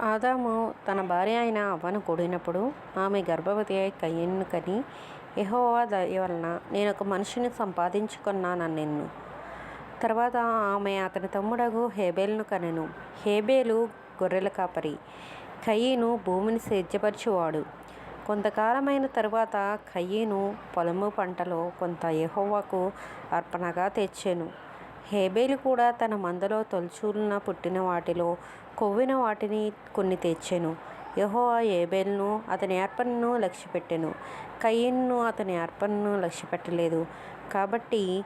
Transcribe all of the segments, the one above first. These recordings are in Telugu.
ఆదాము తన భార్య అయిన అవ్వను కూడినప్పుడు ఆమె గర్భవతి అయి కయ్యను కని యెహోవా దయ వలన నేను ఒక మనిషిని సంపాదించుకున్నాను నిన్ను తర్వాత ఆమె అతని తమ్ముడగు హేబేల్ను కనెను. హేబేలు గొర్రెల కాపరి. కయ్యను భూమిని సేద్యపరిచేవాడు. కొంతకాలమైన తరువాత కయ్యను పొలము పంటలో కొంత ఎహోవాకు అర్పణగా తెచ్చాను. హేబేలు కూడా తన మందలో తొలచూలున పుట్టిన వాటిలో కొవ్విన వాటిని కొన్ని తెచ్చెను. యహోవా ఏబేల్ను అతని ఏర్పన్ను లక్ష్యపెట్టెను. కయ్యన్ను అతని ఏర్పన్ను లక్ష్యపెట్టలేదు. కాబట్టి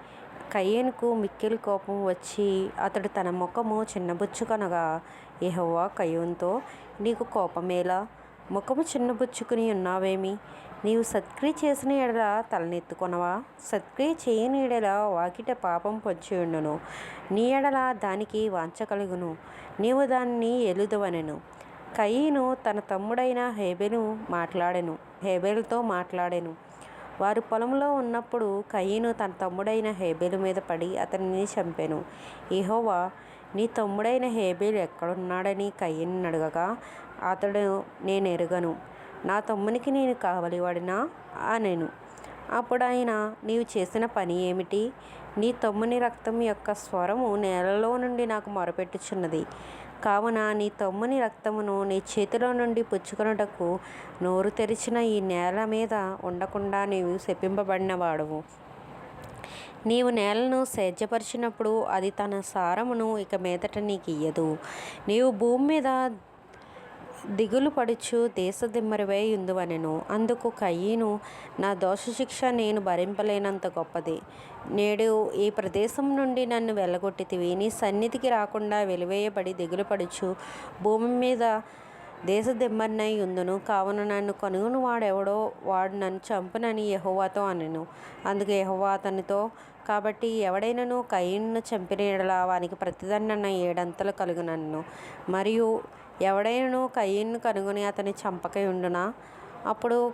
కయ్యన్కు మిక్కిలి కోపం వచ్చి అతడు తన ముఖము చిన్నబుచ్చుకనగా యహోవా కయ్యూన్తో నీకు కోపమేలా? ముఖము చిన్నబుచ్చుకుని ఉన్నావేమి? నీవు సత్క్రియ చేసిన యెడల తలనెత్తుకొనవా? సత్క్రియ చేయని యెడల వాకిట పాపం పొంచియుండును నీ యెడల దానికి వాంఛ కలుగును. నీవు దాన్ని ఎలుదవనెను. కయీను తన తమ్ముడైన హేబెలు మాట్లాడెను. హేబెల్తో మాట్లాడెను. వారు పొలంలో ఉన్నప్పుడు కయీను తన తమ్ముడైన హేబెలు మీద పడి అతనిని చంపెను. ఇహోవా నీ తమ్ముడైన హేబెలు ఎక్కడున్నాడని కయ్యను అడగగా అతడు నేను ఎరగను. నా తమ్మునికి నేను కావలివాడినా? అనెను. అప్పుడాయన నీవు చేసిన పని ఏమిటి? నీ తమ్ముని రక్తం యొక్క స్వరము నేలలో నుండి నాకు మొరపెట్టుచున్నది. కావున నీ తమ్ముని రక్తమును నీ చేతిలో నుండి పుచ్చుకొనుటకు నోరు తెరిచిన ఈ నేల మీద ఉండకుండా నీవు శపింపబడినవాడవు. నీవు నేలను సేద్యపరిచినప్పుడు అది తన సారమును ఇక మీదట నీకు ఇయ్యదు. నీవు భూమి మీద దిగులు పడుచు దేశదిమ్మరివై యుందువనెను అందుకు కయ్యను నా దోషశిక్ష నేను భరింపలేనంత గొప్పది. నేడు ఈ ప్రదేశం నుండి నన్ను వెళ్ళగొట్టితివి నీ సన్నిధికి రాకుండా వెలివేయబడి దిగులు పడుచు భూమి మీద దేశదిమ్మరినై ఉందును. కావున నన్ను కనుగొని వాడెవడో వాడు నన్ను చంపునని యహోవాతో అనెను. అందుకు యెహోవా అతనితో కాబట్టి ఎవడైనను కయ్యను చంపిన యెడల వానికి ప్రతిదండన ఏడంతలు కలుగునన్ను. మరియు ఎవడైనను కయ్యను కనుగొని అతని చంపకై ఉండునా? అప్పుడు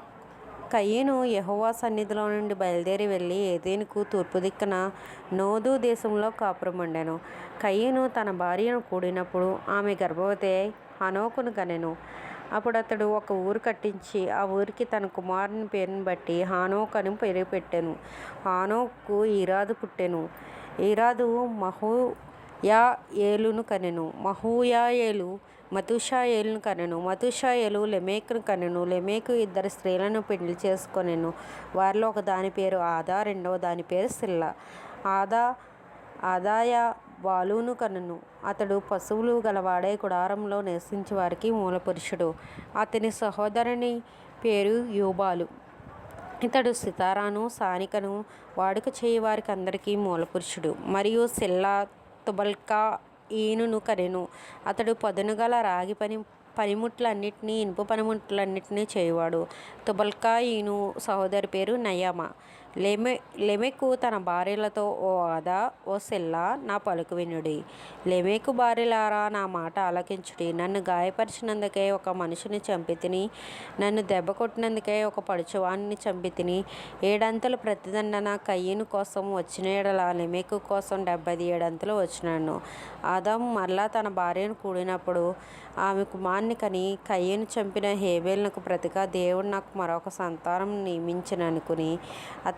కయ్యను యహోవా సన్నిధిలో నుండి బయలుదేరి వెళ్ళి ఏదేనుకు తూర్పు దిక్కున నోదు దేశంలో కాపురముండెను కయ్యను తన భార్యను కూడినప్పుడు ఆమె గర్భవతి హనోకును కనెను అప్పుడు అతడు ఒక ఊరు కట్టించి ఆ ఊరికి తన కుమారుని పేరును బట్టి హానోకను అని పేరు పెట్టాను. హానోకు ఈరాదు పుట్టెను. ఈరాదు మహూయాయేలును కనెను. మహూయా ఏలు మతూషాయేలును కనెను. మతూషాయేలు లెమెకును కనెను. లెమేకు ఇద్దరు స్త్రీలను పెళ్ళి చేసుకొనెను. వారిలో ఒక దాని పేరు ఆదా రెండవ దాని పేరు సిల్లా. ఆదా ఆదాయ బాలును కనను. అతడు పశువులు గలవాడే గుడారంలో నివసించే వారికి మూలపురుషుడు. అతని సహోదరుని పేరు యూబాలు. ఇతడు సితారాను సానికను వాడుక చేయవారికి అందరికీ మూలపురుషుడు. మరియు సిల్లా తుబల్కా ఈనును కనెను అతడు పదునుగల రాగి పని పనిముట్లన్నిటినీ ఇనుప పనిముట్లన్నిటినీ చేయవాడు. తుబల్కాయిను సహోదరి పేరు నయమా. లెమె లెమెకు తన భార్యలతో ఓ ఆదా ఓ సిల్లా నా పలుకు వినుడి. లెమెకు భార్యలారా నా మాట ఆలకించుడి. నన్ను గాయపరిచినందుకే ఒక మనిషిని చంపితిని. నన్ను దెబ్బ కొట్టినందుకే ఒక పడుచువాణ్ణి చంపితిని. ఏడంతలు ప్రతిదండన కయ్యను కోసం వచ్చిన ఏడల లెమెకు కోసం డెబ్బై ఏడంతలు వచ్చినాను. ఆదాము మరలా తన భార్యను కూడినప్పుడు ఆమె కుమార్ని కని కయ్యను చంపిన హేబేల్నకు ప్రతిగా దేవుడు నాకు మరొక సంతానం నియమించిననుకుని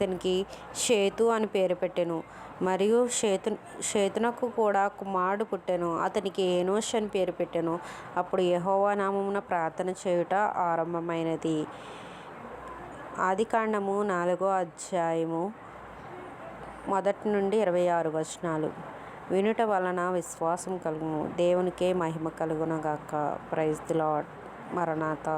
అతనికి షేతు అని పేరు పెట్టెను. మరియు షేతు షేతునకు కూడా కుమారుడు పుట్టెను. అతనికి ఏనోష్ అని పేరు పెట్టెను. అప్పుడు యహోవా నామమున ప్రార్థన చేయుట ఆరంభమైనది. ఆదికాండము నాలుగో అధ్యాయము మొదటి నుండి ఇరవై ఆరు వచనాలు. వినుట వలన విశ్వాసం కలుగును. దేవునికే మహిమ కలుగునగాక. ప్రైజ్ ది లాడ్ మరణాత